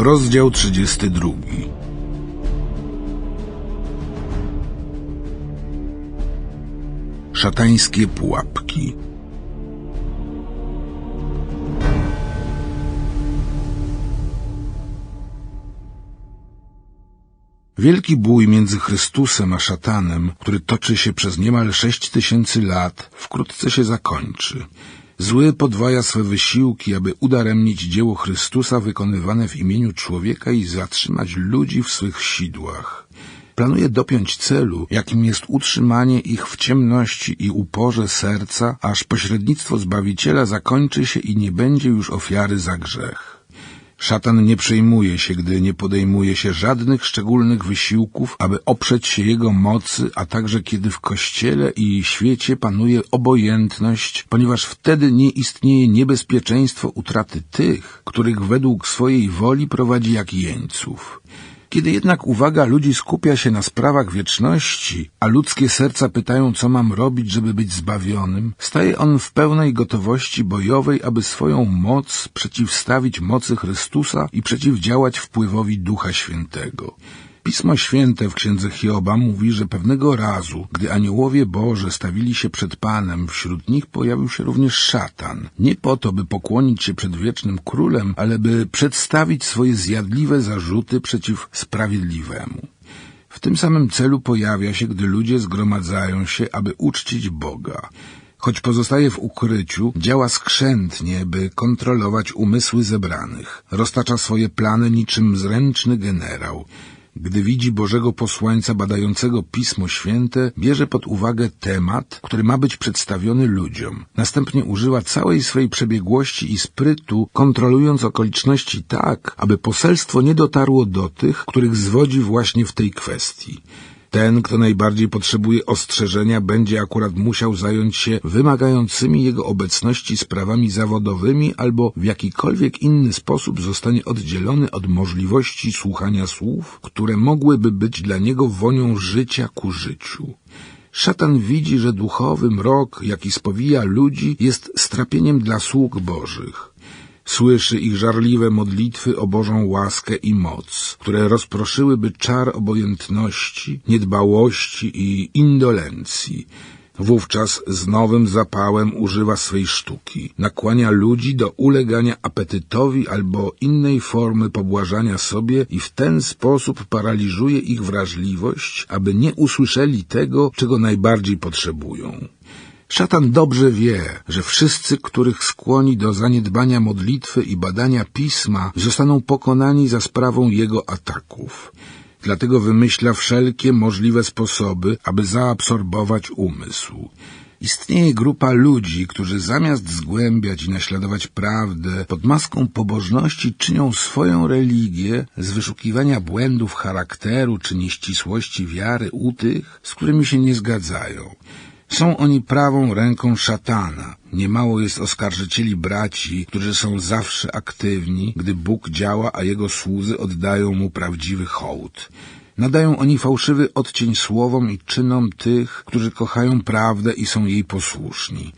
Rozdział 32 Szatańskie pułapki Wielki bój między Chrystusem a szatanem, który toczy się przez niemal sześć tysięcy lat, wkrótce się zakończy. Zły podwaja swe wysiłki, aby udaremnić dzieło Chrystusa wykonywane w imieniu człowieka i zatrzymać ludzi w swych sidłach. Planuje dopiąć celu, jakim jest utrzymanie ich w ciemności i uporze serca, aż pośrednictwo Zbawiciela zakończy się i nie będzie już ofiary za grzech. Szatan nie przejmuje się, gdy nie podejmuje się żadnych szczególnych wysiłków, aby oprzeć się jego mocy, a także kiedy w kościele i świecie panuje obojętność, ponieważ wtedy nie istnieje niebezpieczeństwo utraty tych, których według swojej woli prowadzi jak jeńców. Kiedy jednak uwaga ludzi skupia się na sprawach wieczności, a ludzkie serca pytają, co mam robić, żeby być zbawionym, staje on w pełnej gotowości bojowej, aby swoją moc przeciwstawić mocy Chrystusa i przeciwdziałać wpływowi Ducha Świętego. Pismo Święte w księdze Hioba mówi, że pewnego razu, gdy aniołowie Boże stawili się przed Panem, wśród nich pojawił się również szatan. Nie po to, by pokłonić się przed wiecznym królem, ale by przedstawić swoje zjadliwe zarzuty przeciw sprawiedliwemu. W tym samym celu pojawia się, gdy ludzie zgromadzają się, aby uczcić Boga. Choć pozostaje w ukryciu, działa skrzętnie, by kontrolować umysły zebranych. Roztacza swoje plany niczym zręczny generał. Gdy widzi Bożego posłańca badającego Pismo Święte, bierze pod uwagę temat, który ma być przedstawiony ludziom. Następnie używa całej swej przebiegłości i sprytu, kontrolując okoliczności tak, aby poselstwo nie dotarło do tych, których zwodzi właśnie w tej kwestii. Ten, kto najbardziej potrzebuje ostrzeżenia, będzie akurat musiał zająć się wymagającymi jego obecności sprawami zawodowymi albo w jakikolwiek inny sposób zostanie oddzielony od możliwości słuchania słów, które mogłyby być dla niego wonią życia ku życiu. Szatan widzi, że duchowy mrok, jaki spowija ludzi, jest strapieniem dla sług bożych. Słyszy ich żarliwe modlitwy o Bożą łaskę i moc, które rozproszyłyby czar obojętności, niedbałości i indolencji. Wówczas z nowym zapałem używa swej sztuki. Nakłania ludzi do ulegania apetytowi albo innej formy pobłażania sobie i w ten sposób paraliżuje ich wrażliwość, aby nie usłyszeli tego, czego najbardziej potrzebują. Szatan dobrze wie, że wszyscy, których skłoni do zaniedbania modlitwy i badania pisma, zostaną pokonani za sprawą jego ataków. Dlatego wymyśla wszelkie możliwe sposoby, aby zaabsorbować umysł. Istnieje grupa ludzi, którzy zamiast zgłębiać i naśladować prawdę, pod maską pobożności czynią swoją religię z wyszukiwania błędów charakteru czy nieścisłości wiary u tych, z którymi się nie zgadzają. Są oni prawą ręką szatana. Niemało jest oskarżycieli braci, którzy są zawsze aktywni, gdy Bóg działa, a jego słudzy oddają mu prawdziwy hołd. Nadają oni fałszywy odcień słowom i czynom tych, którzy kochają prawdę i są jej posłuszni.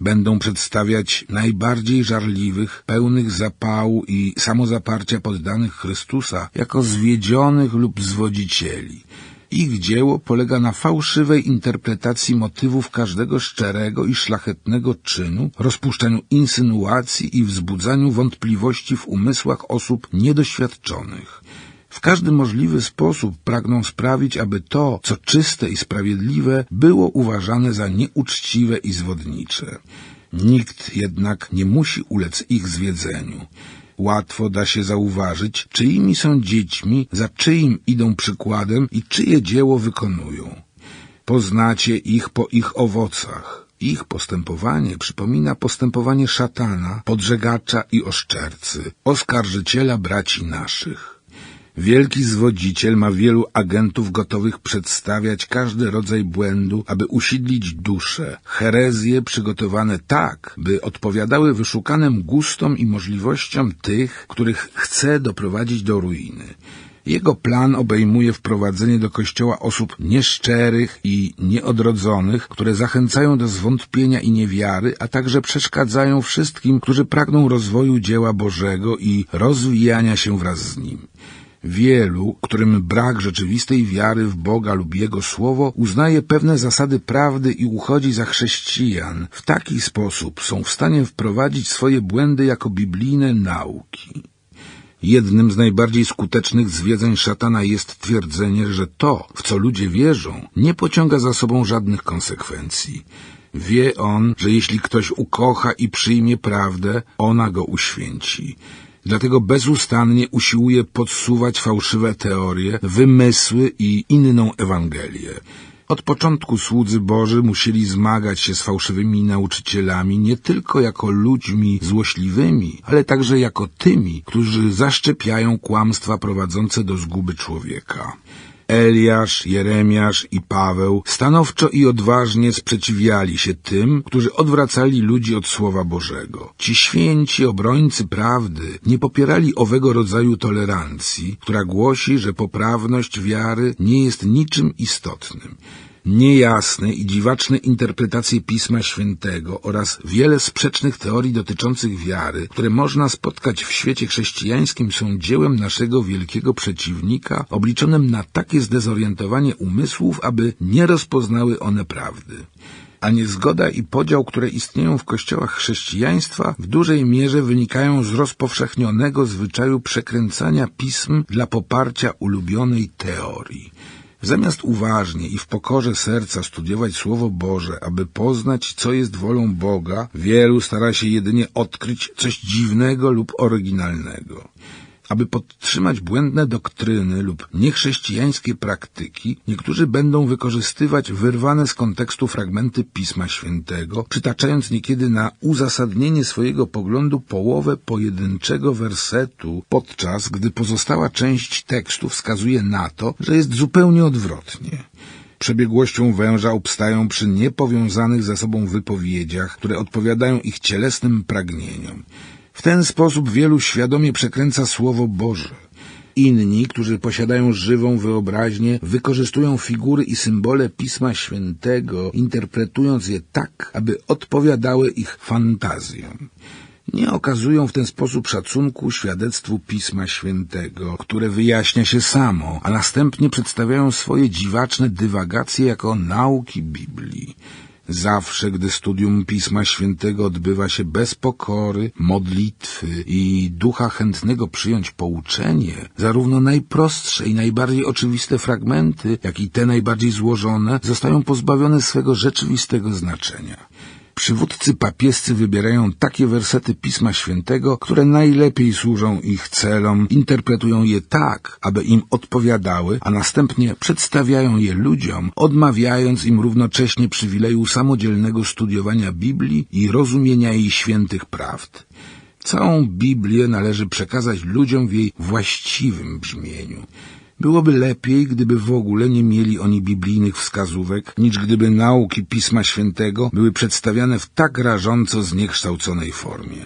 Będą przedstawiać najbardziej żarliwych, pełnych zapału i samozaparcia poddanych Chrystusa jako zwiedzionych lub zwodzicieli. Ich dzieło polega na fałszywej interpretacji motywów każdego szczerego i szlachetnego czynu, rozpuszczaniu insynuacji i wzbudzaniu wątpliwości w umysłach osób niedoświadczonych. W każdy możliwy sposób pragną sprawić, aby to, co czyste i sprawiedliwe, było uważane za nieuczciwe i zwodnicze. Nikt jednak nie musi ulec ich zwiedzeniu. Łatwo da się zauważyć, czyimi są dziećmi, za czyim idą przykładem i czyje dzieło wykonują. Poznacie ich po ich owocach. Ich postępowanie przypomina postępowanie szatana, podżegacza i oszczercy, oskarżyciela braci naszych. Wielki zwodziciel ma wielu agentów gotowych przedstawiać każdy rodzaj błędu, aby usidlić duszę, herezje przygotowane tak, by odpowiadały wyszukanym gustom i możliwościom tych, których chce doprowadzić do ruiny. Jego plan obejmuje wprowadzenie do kościoła osób nieszczerych i nieodrodzonych, które zachęcają do zwątpienia i niewiary, a także przeszkadzają wszystkim, którzy pragną rozwoju dzieła Bożego i rozwijania się wraz z nim. Wielu, którym brak rzeczywistej wiary w Boga lub Jego Słowo, uznaje pewne zasady prawdy i uchodzi za chrześcijan. W taki sposób są w stanie wprowadzić swoje błędy jako biblijne nauki. Jednym z najbardziej skutecznych zwiedzeń szatana jest twierdzenie, że to, w co ludzie wierzą, nie pociąga za sobą żadnych konsekwencji. Wie on, że jeśli ktoś ukocha i przyjmie prawdę, ona go uświęci. Dlatego bezustannie usiłuje podsuwać fałszywe teorie, wymysły i inną Ewangelię. Od początku słudzy Boży musieli zmagać się z fałszywymi nauczycielami nie tylko jako ludźmi złośliwymi, ale także jako tymi, którzy zaszczepiają kłamstwa prowadzące do zguby człowieka. Eliasz, Jeremiasz i Paweł stanowczo i odważnie sprzeciwiali się tym, którzy odwracali ludzi od Słowa Bożego. Ci święci obrońcy prawdy nie popierali owego rodzaju tolerancji, która głosi, że poprawność wiary nie jest niczym istotnym niejasne i dziwaczne interpretacje Pisma Świętego oraz wiele sprzecznych teorii dotyczących wiary, które można spotkać w świecie chrześcijańskim są dziełem naszego wielkiego przeciwnika, obliczonym na takie zdezorientowanie umysłów, aby nie rozpoznały one prawdy a niezgoda i podział, które istnieją w kościołach chrześcijaństwa, w dużej mierze wynikają z rozpowszechnionego zwyczaju przekręcania pism dla poparcia ulubionej teorii. Zamiast uważnie i w pokorze serca studiować Słowo Boże, aby poznać, co jest wolą Boga, wielu stara się jedynie odkryć coś dziwnego lub oryginalnego. Aby podtrzymać błędne doktryny lub niechrześcijańskie praktyki, niektórzy będą wykorzystywać wyrwane z kontekstu fragmenty Pisma Świętego, przytaczając niekiedy na uzasadnienie swojego poglądu połowę pojedynczego wersetu, podczas gdy pozostała część tekstu wskazuje na to, że jest zupełnie odwrotnie przebiegłością węża obstają przy niepowiązanych ze sobą wypowiedziach, które odpowiadają ich cielesnym pragnieniom. W ten sposób wielu świadomie przekręca Słowo Boże. Inni, którzy posiadają żywą wyobraźnię, wykorzystują figury i symbole Pisma Świętego, interpretując je tak, aby odpowiadały ich fantazjom. Nie okazują w ten sposób szacunku świadectwu Pisma Świętego, które wyjaśnia się samo, a następnie przedstawiają swoje dziwaczne dywagacje jako nauki Biblii. Zawsze, gdy studium Pisma Świętego odbywa się bez pokory, modlitwy i ducha chętnego przyjąć pouczenie, zarówno najprostsze i najbardziej oczywiste fragmenty, jak i te najbardziej złożone, zostają pozbawione swego rzeczywistego znaczenia. Przywódcy papiescy wybierają takie wersety Pisma Świętego, które najlepiej służą ich celom, interpretują je tak, aby im odpowiadały, a następnie przedstawiają je ludziom, odmawiając im równocześnie przywileju samodzielnego studiowania Biblii i rozumienia jej świętych prawd. Całą Biblię należy przekazać ludziom w jej właściwym brzmieniu. Byłoby lepiej, gdyby w ogóle nie mieli oni biblijnych wskazówek, niż gdyby nauki Pisma Świętego były przedstawiane w tak rażąco zniekształconej formie.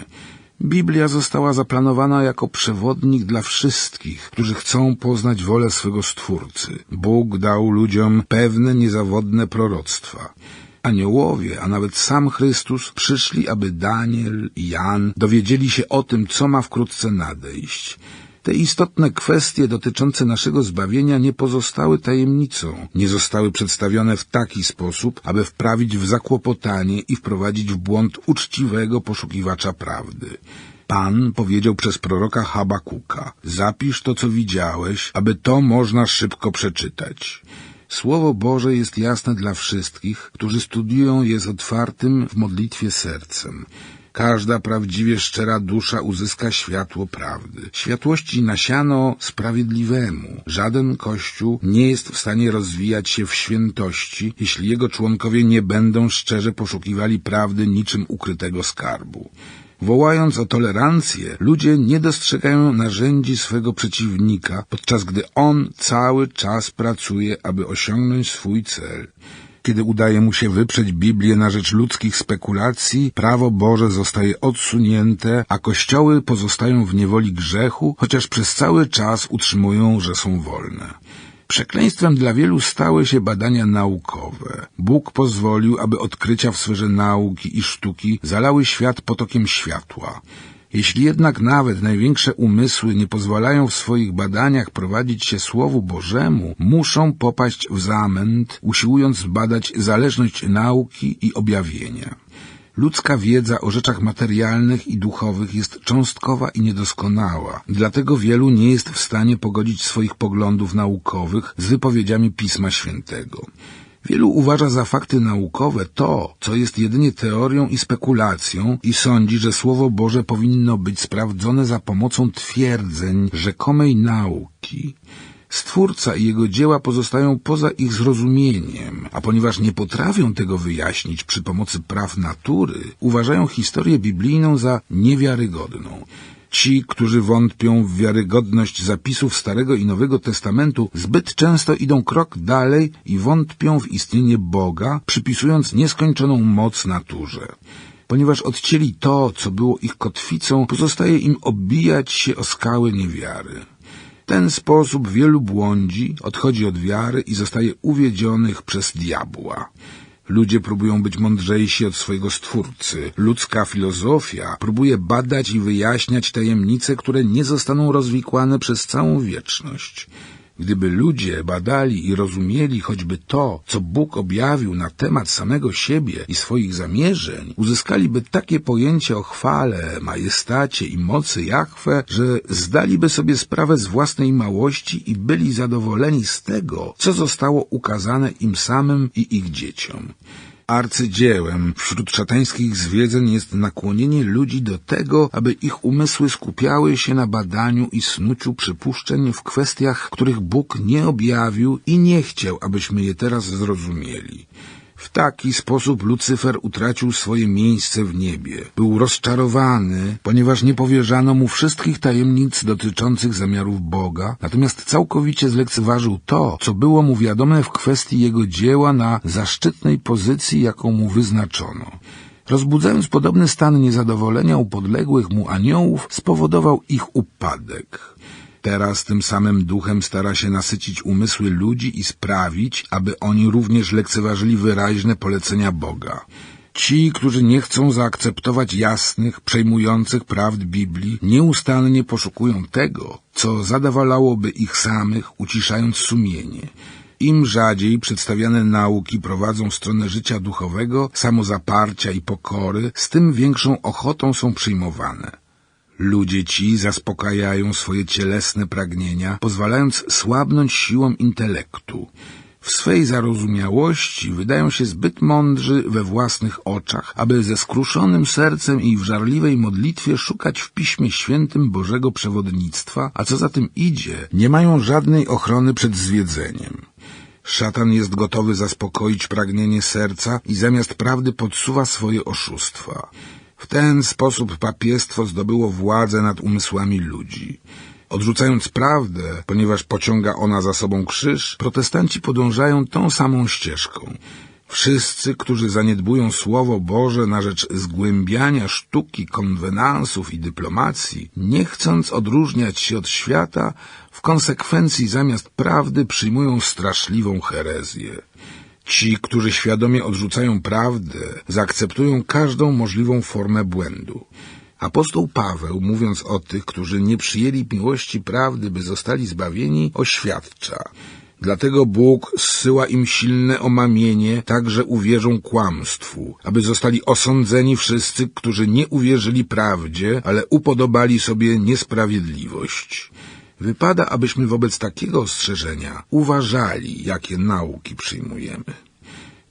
Biblia została zaplanowana jako przewodnik dla wszystkich, którzy chcą poznać wolę swego Stwórcy. Bóg dał ludziom pewne niezawodne proroctwa. Aniołowie, a nawet sam Chrystus przyszli, aby Daniel i Jan dowiedzieli się o tym, co ma wkrótce nadejść. Te istotne kwestie dotyczące naszego zbawienia nie pozostały tajemnicą, nie zostały przedstawione w taki sposób, aby wprawić w zakłopotanie i wprowadzić w błąd uczciwego poszukiwacza prawdy. Pan powiedział przez proroka Habakuka, zapisz to, co widziałeś, aby to można szybko przeczytać. Słowo Boże jest jasne dla wszystkich, którzy studiują je z otwartym w modlitwie sercem. Każda prawdziwie szczera dusza uzyska światło prawdy. Światłości nasiano sprawiedliwemu. Żaden kościół nie jest w stanie rozwijać się w świętości, jeśli jego członkowie nie będą szczerze poszukiwali prawdy niczym ukrytego skarbu. Wołając o tolerancję, ludzie nie dostrzegają narzędzi swego przeciwnika, podczas gdy on cały czas pracuje, aby osiągnąć swój cel. Kiedy udaje mu się wyprzeć Biblię na rzecz ludzkich spekulacji, prawo Boże zostaje odsunięte, a kościoły pozostają w niewoli grzechu, chociaż przez cały czas utrzymują, że są wolne. Przekleństwem dla wielu stały się badania naukowe. Bóg pozwolił, aby odkrycia w sferze nauki i sztuki zalały świat potokiem światła. Jeśli jednak nawet największe umysły nie pozwalają w swoich badaniach prowadzić się Słowu Bożemu, muszą popaść w zamęt, usiłując badać zależność nauki i objawienia. Ludzka wiedza o rzeczach materialnych i duchowych jest cząstkowa i niedoskonała, dlatego wielu nie jest w stanie pogodzić swoich poglądów naukowych z wypowiedziami Pisma Świętego. Wielu uważa za fakty naukowe to, co jest jedynie teorią i spekulacją i sądzi, że Słowo Boże powinno być sprawdzone za pomocą twierdzeń rzekomej nauki. Stwórca i jego dzieła pozostają poza ich zrozumieniem, a ponieważ nie potrafią tego wyjaśnić przy pomocy praw natury, uważają historię biblijną za niewiarygodną. Ci, którzy wątpią w wiarygodność zapisów Starego i Nowego Testamentu, zbyt często idą krok dalej i wątpią w istnienie Boga, przypisując nieskończoną moc naturze. Ponieważ odcięli to, co było ich kotwicą, pozostaje im obijać się o skały niewiary. Ten sposób wielu błądzi, odchodzi od wiary i zostaje uwiedzionych przez diabła. Ludzie próbują być mądrzejsi od swojego stwórcy. Ludzka filozofia próbuje badać i wyjaśniać tajemnice, które nie zostaną rozwikłane przez całą wieczność. Gdyby ludzie badali i rozumieli choćby to, co Bóg objawił na temat samego siebie i swoich zamierzeń, uzyskaliby takie pojęcie o chwale, majestacie i mocy Jahwe, że zdaliby sobie sprawę z własnej małości i byli zadowoleni z tego, co zostało ukazane im samym i ich dzieciom. Arcydziełem wśród szatańskich zwiedzeń jest nakłonienie ludzi do tego, aby ich umysły skupiały się na badaniu i snuciu przypuszczeń w kwestiach, których Bóg nie objawił i nie chciał, abyśmy je teraz zrozumieli. W taki sposób Lucyfer utracił swoje miejsce w niebie. Był rozczarowany, ponieważ nie powierzano mu wszystkich tajemnic dotyczących zamiarów Boga, natomiast całkowicie zlekceważył to, co było mu wiadome w kwestii jego dzieła na zaszczytnej pozycji, jaką mu wyznaczono. Rozbudzając podobny stan niezadowolenia u podległych mu aniołów, spowodował ich upadek. Teraz tym samym duchem stara się nasycić umysły ludzi i sprawić, aby oni również lekceważyli wyraźne polecenia Boga. Ci, którzy nie chcą zaakceptować jasnych, przejmujących prawd Biblii, nieustannie poszukują tego, co zadowalałoby ich samych, uciszając sumienie. Im rzadziej przedstawiane nauki prowadzą stronę życia duchowego, samozaparcia i pokory, z tym większą ochotą są przyjmowane. Ludzie ci zaspokajają swoje cielesne pragnienia, pozwalając słabnąć siłom intelektu. W swej zarozumiałości wydają się zbyt mądrzy we własnych oczach, aby ze skruszonym sercem i w żarliwej modlitwie szukać w Piśmie Świętym Bożego przewodnictwa, a co za tym idzie, nie mają żadnej ochrony przed zwiedzeniem. Szatan jest gotowy zaspokoić pragnienie serca i zamiast prawdy podsuwa swoje oszustwa. W ten sposób papiestwo zdobyło władzę nad umysłami ludzi. Odrzucając prawdę, ponieważ pociąga ona za sobą krzyż, protestanci podążają tą samą ścieżką. Wszyscy, którzy zaniedbują Słowo Boże na rzecz zgłębiania sztuki konwenansów i dyplomacji, nie chcąc odróżniać się od świata, w konsekwencji zamiast prawdy przyjmują straszliwą herezję. Ci, którzy świadomie odrzucają prawdę, zaakceptują każdą możliwą formę błędu. Apostoł Paweł, mówiąc o tych, którzy nie przyjęli miłości prawdy, by zostali zbawieni, oświadcza. Dlatego Bóg zsyła im silne omamienie, tak że uwierzą kłamstwu, aby zostali osądzeni wszyscy, którzy nie uwierzyli prawdzie, ale upodobali sobie niesprawiedliwość. Wypada, abyśmy wobec takiego ostrzeżenia uważali, jakie nauki przyjmujemy.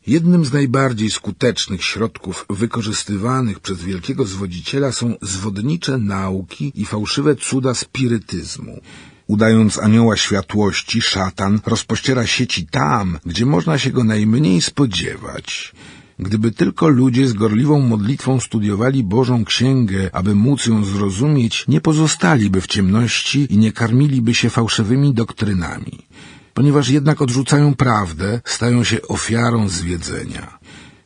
Jednym z najbardziej skutecznych środków wykorzystywanych przez wielkiego zwodziciela są zwodnicze nauki i fałszywe cuda spirytyzmu. Udając anioła światłości, szatan rozpościera sieci tam, gdzie można się go najmniej spodziewać. Gdyby tylko ludzie z gorliwą modlitwą studiowali Bożą Księgę, aby móc ją zrozumieć, nie pozostaliby w ciemności i nie karmiliby się fałszywymi doktrynami. Ponieważ jednak odrzucają prawdę, stają się ofiarą zwiedzenia.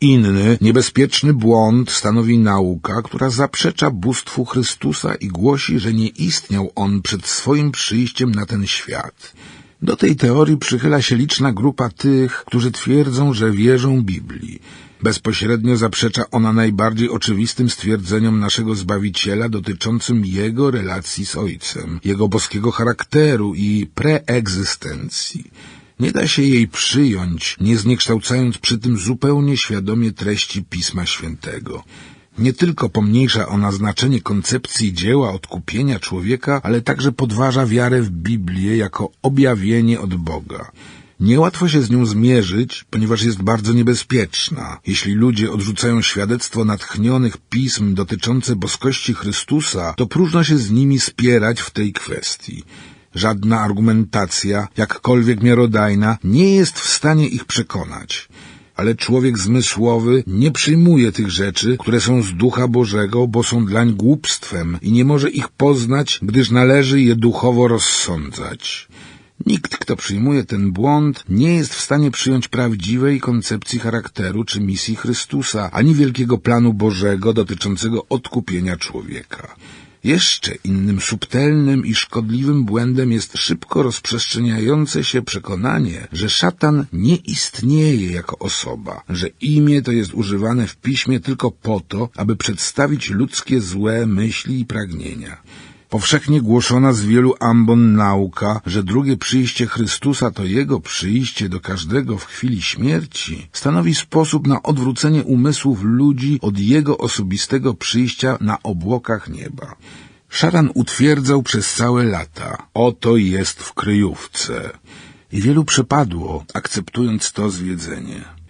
Inny, niebezpieczny błąd stanowi nauka, która zaprzecza bóstwu Chrystusa i głosi, że nie istniał On przed swoim przyjściem na ten świat. Do tej teorii przychyla się liczna grupa tych, którzy twierdzą, że wierzą Biblii. Bezpośrednio zaprzecza ona najbardziej oczywistym stwierdzeniom naszego Zbawiciela dotyczącym Jego relacji z Ojcem, Jego boskiego charakteru i preegzystencji. Nie da się jej przyjąć, nie zniekształcając przy tym zupełnie świadomie treści Pisma Świętego. Nie tylko pomniejsza ona znaczenie koncepcji dzieła odkupienia człowieka, ale także podważa wiarę w Biblię jako objawienie od Boga. Niełatwo się z nią zmierzyć, ponieważ jest bardzo niebezpieczna. Jeśli ludzie odrzucają świadectwo natchnionych pism dotyczące boskości Chrystusa, to próżno się z nimi spierać w tej kwestii. Żadna argumentacja, jakkolwiek miarodajna, nie jest w stanie ich przekonać. Ale człowiek zmysłowy nie przyjmuje tych rzeczy, które są z ducha Bożego, bo są dlań głupstwem i nie może ich poznać, gdyż należy je duchowo rozsądzać. Nikt, kto przyjmuje ten błąd, nie jest w stanie przyjąć prawdziwej koncepcji charakteru czy misji Chrystusa, ani wielkiego planu Bożego dotyczącego odkupienia człowieka. Jeszcze innym subtelnym i szkodliwym błędem jest szybko rozprzestrzeniające się przekonanie, że szatan nie istnieje jako osoba, że imię to jest używane w piśmie tylko po to, aby przedstawić ludzkie złe myśli i pragnienia. Powszechnie głoszona z wielu ambon nauka, że drugie przyjście Chrystusa to Jego przyjście do każdego w chwili śmierci, stanowi sposób na odwrócenie umysłów ludzi od Jego osobistego przyjścia na obłokach nieba. Szatan utwierdzał przez całe lata, oto jest w kryjówce. I wielu przepadło, akceptując to zwiedzenie.